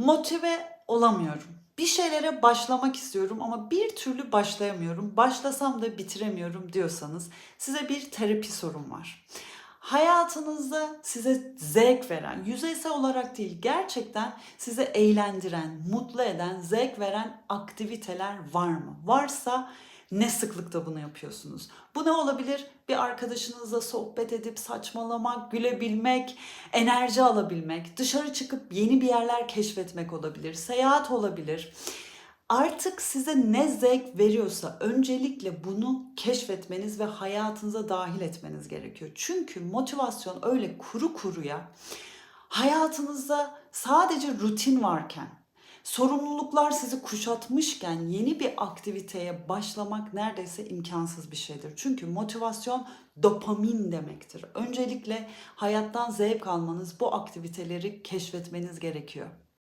Motive olamıyorum. Bir şeylere başlamak istiyorum ama bir türlü başlayamıyorum. Başlasam da bitiremiyorum diyorsanız size bir terapi sorum var. Hayatınızda size zevk veren, yüzeysel olarak değil gerçekten size eğlendiren, mutlu eden, zevk veren aktiviteler var mı? Varsa ne sıklıkta bunu yapıyorsunuz? Bu ne olabilir? Bir arkadaşınızla sohbet edip saçmalamak, gülebilmek, enerji alabilmek, dışarı çıkıp yeni bir yerler keşfetmek olabilir, seyahat olabilir. Artık size ne zevk veriyorsa öncelikle bunu keşfetmeniz ve hayatınıza dahil etmeniz gerekiyor. Çünkü motivasyon öyle kuru kuruya hayatınızda sadece rutin varken, sorumluluklar sizi kuşatmışken yeni bir aktiviteye başlamak neredeyse imkansız bir şeydir. Çünkü motivasyon dopamin demektir. Öncelikle hayattan zevk almanız, bu aktiviteleri keşfetmeniz gerekiyor.